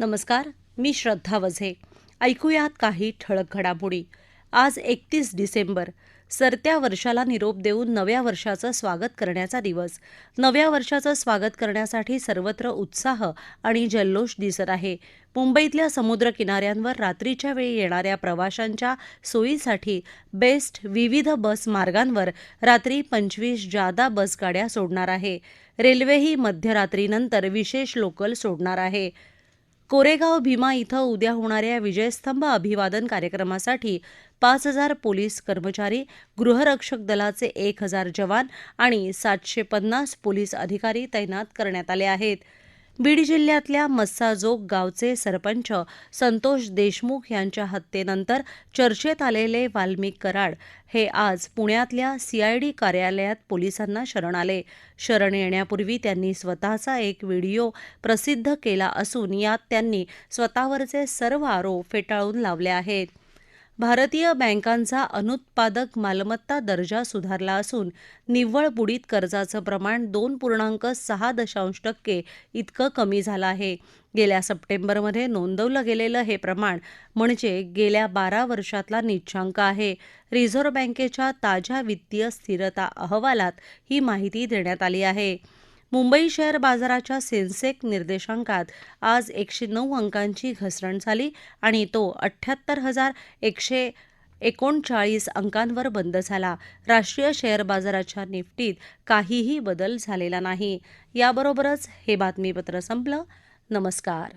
नमस्कार मी श्रद्धा वझे. ऐकूयात काही ठळक घडामोडी. आज एकतीस डिसेंबर. सरत्या वर्षाला निरोप देऊन नव्या वर्षाचं स्वागत करण्याचा दिवस. नव्या वर्षाचं स्वागत करण्यासाठी सर्वत्र उत्साह आणि जल्लोष दिसत आहे. मुंबईतल्या समुद्र किनाऱ्यांवर रात्रीच्या वेळी येणाऱ्या प्रवाशांच्या सोयीसाठी बेस्ट विविध बस मार्गांवर रात्री पंचवीस जादा बस गाड्या सोडणार आहे. रेल्वेही मध्यरात्रीनंतर विशेष लोकल सोडणार आहे. कोरेगाव भीमा इथं उद्या होणाऱ्या विजयस्तंभ अभिवादन कार्यक्रमासाठी पाच हजार पोलीस कर्मचारी गृहरक्षक दलाचे एक हजार जवान आणि सातशे पन्नास पोलीस अधिकारी तैनात करण्यात आले आहेत. बीड जिल्ह्यातल्या मस्साजोग गावचे सरपंच संतोष देशमुख यांच्या हत्येनंतर चर्चेत आलेले वाल्मिक कराड हे आज पुण्यातल्या सीआयडी कार्यालयात पोलिसांना शरण आले. शरण येण्यापूर्वी त्यांनी स्वतःचा एक व्हिडिओ प्रसिद्ध केला असून यात त्यांनी स्वतःवरचे सर्व आरोप फेटाळून लावले आहेत. भारतीय बँकांचा अनुत्पादक मालमत्ता दर्जा सुधारला असून निव्वळ बुडीत कर्जाचं प्रमाण दोन पूर्णांक सहा दशांश टक्के इतकं कमी झालं आहे. गेल्या सप्टेंबरमध्ये नोंदवलं गेलेलं हे प्रमाण म्हणजे गेल्या बारा वर्षातला निच्चांक आहे. रिझर्व्ह बँकेच्या ताज्या वित्तीय स्थिरता अहवालात ही माहिती देण्यात आली आहे. मुंबई शेअर बाजाराच्या सेन्सेक निर्देशांकात आज एकशे नऊ अंकांची घसरण झाली आणि तो अठ्ठ्याहत्तर हजार एकशे एकोणचाळीस अंकांवर बंद झाला. राष्ट्रीय शेअर बाजाराच्या निफ्टीत काहीही बदल झालेला नाही. याबरोबरच हे बातमीपत्र संपलं. नमस्कार.